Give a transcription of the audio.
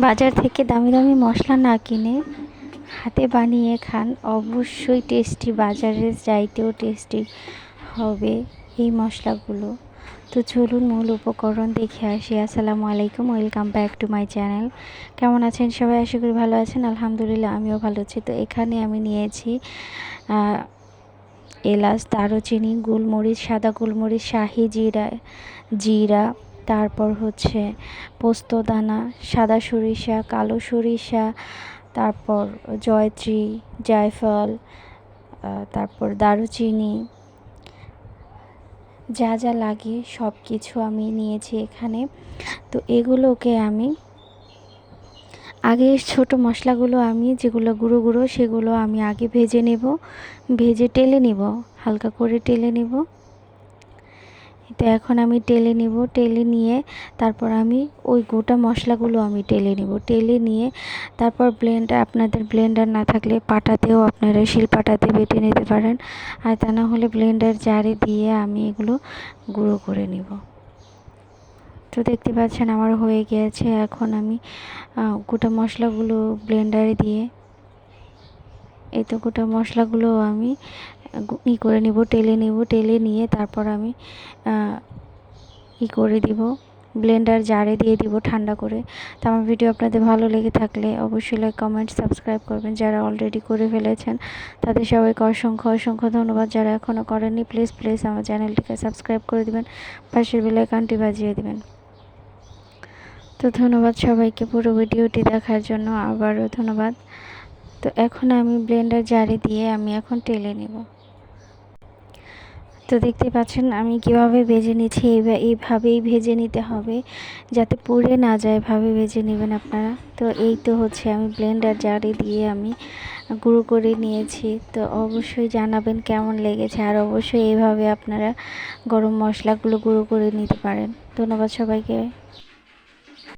বাজার থেকে দামি দামি মশলা না কিনে হাতে বানিয়ে খান। অবশ্যই টেস্টি বাজারের চাইতেও টেস্টি হবে এই মশলাগুলো। তো চলুন মূল উপকরণ দেখে আসি। আসসালামু আলাইকুম, welcome back to my channel. কেমন আছেন সবাই? আশা করি ভালো আছেন। আলহামদুলিল্লাহ, আমিও ভালো আছি। তো এখানে আমি নিয়েছি এলাচ, দারুচিনি, গোলমরিচ, সাদা গোলমরিচ, শাহি জিরা জিরা তারপর হচ্ছে পোস্তদানা সাদা সরিষা, কালো সরিষা, তারপর জয়ত্রী, জায়ফল তারপর দারুচিনি। যা যা লাগে সব কিছু আমি নিয়েছি এখানে। তো এগুলোকে আমি আগে ছোট মশলাগুলো আমি যেগুলো গুঁড়ো গুঁড়ো সেগুলো আমি আগে ভেজে নেব, ভেজে টেলে নিব, হালকা করে টেলে নিব। তো এখন আমি টেলে নিব। টেলে নিয়ে তারপর আমি ওই গোটা মশলাগুলো আমি টেলে নিব। টেলে নিয়ে তারপর ব্লেন্ডার আপনাদের ব্লেন্ডার না থাকলে পাটাতেও আপনারা শিল পাটাতে বেটে নিতে পারেন। আর তা না হলে ব্লেন্ডার জারে দিয়ে আমি এগুলো গুঁড়ো করে নিব। তো দেখতে পাচ্ছেন আমার হয়ে গিয়েছে এখন আমি গোটা মশলাগুলো ব্লেন্ডারে দিয়ে এই তো গোটা মশলাগুলো আমি ই করে নিব টেলে নিব টেলে নিয়ে তারপর আমি ই করে দিব ব্লেন্ডার জারে দিয়ে দিব ঠান্ডা করে। তো আমার ভিডিও আপনাদের ভালো লেগে থাকলে অবশ্যই লাইক কমেন্ট সাবস্ক্রাইব করবেন যারা অলরেডি করে ফেলেছেন। তাদের সবাইকে অসংখ্য অসংখ্য ধন্যবাদ। যারা এখনও করেননি প্লিজ প্লিজ আমার চ্যানেলটিকে সাবস্ক্রাইব করে দিবেন, পাশের বেলাইকানটি বাজিয়ে দিবেন। তো ধন্যবাদ সবাইকে পুরো ভিডিওটি দেখার জন্য। আবারও ধন্যবাদ। তো এখন আমি ব্লেন্ডার জারে দিয়ে আমি এখন টেলে নেব। তো দেখতে পাচ্ছেন আমি কীভাবে ভেজে নিচ্ছি এইভাবেই ভেজে নিতে হবে যাতে পুড়ে না যায়, এভাবে ভেজে নেবেন আপনারা। তো এই তো হচ্ছে আমি ব্লেন্ডার জারে দিয়ে আমি গুঁড়ো করে নিয়েছি। তো অবশ্যই জানাবেন কেমন লেগেছে আর অবশ্যই এইভাবে আপনারা গরম মশলাগুলো গুঁড়ো করে নিতে পারেন। ধন্যবাদ সবাইকে।